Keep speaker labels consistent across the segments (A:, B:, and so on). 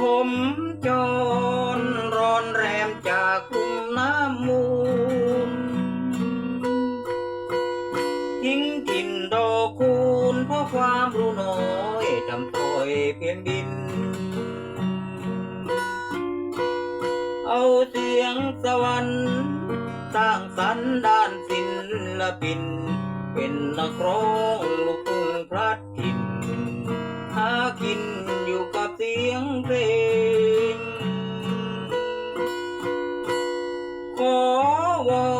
A: ผมจรร้อนแรมจากกลุ่มน้ำมูลทิ้งถิ่นดอกคูณเพราะความรู้น้อยจำต้อยเพียงดิน เอาเสียงสวรรค์สร้างสรรค์ด้านศิลปิน เป็นนักร้องลูกทุ่งพลัด วอ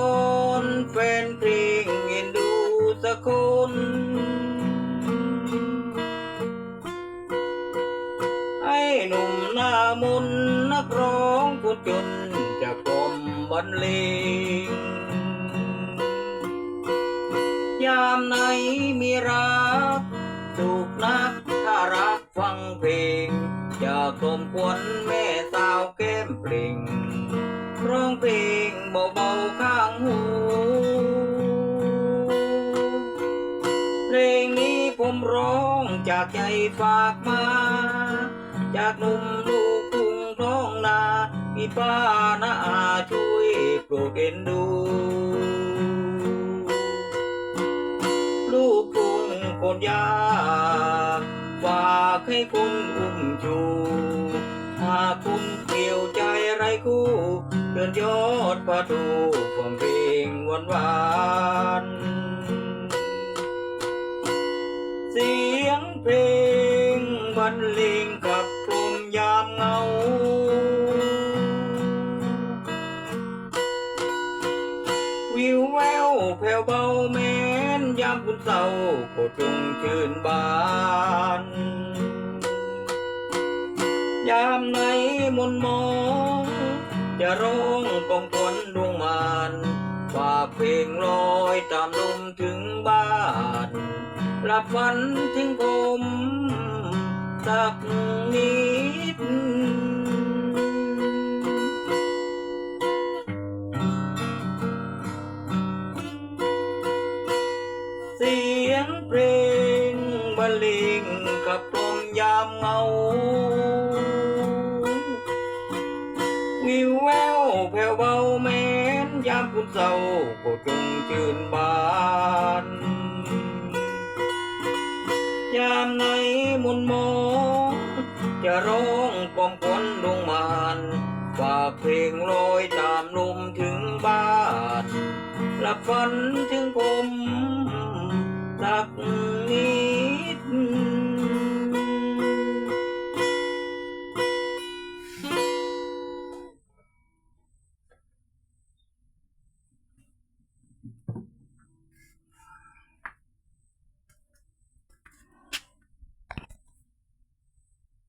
A: นแฟนเพลงเอ็นดูสักคน ไอ้หนุ่มหน้ามนนักร้องผู้จนจากกรมบรรเลงยามไหนมีรักสุขนักถ้ารักฟังเพลง อย่ากลมควนแม่ ร้องเพลงเบาๆข้างหู เพลงนี้ผมร้องจากใจฝากมา จากหนุ่มลูกทุ่งท้องนาพี่ป้านาอาช่วยโปรดเอ็นดู ลูกทุ่งคนยากฝากให้คุณอุ้มชูถ้าคุณเกี่ยวใจ คู่เดินยอดประตูฟังเพลงหวานหวานเสียงเพลงบรรเลงกับกลมยามเงา วิวแววแผ่วเบาแม้นยามคุณเศร้าก็จงชื่นบาน ยามไหนมนมอง จะร้องกองควนดวงมานฝากเพลงลอยตามลมถึงบ้านหลับฝันถึงผมสักนิดเสียงเพลงบรรเลงกับกลมยามเงา แผ่วเบาแม้นยามคุณเศร้าก็จงชื่นบาน ยามไหนมุนมองจะร้องปลอมควนดวงมานฝากเพลงลอยตามลมถึงบ้านหลับฝันถึงคน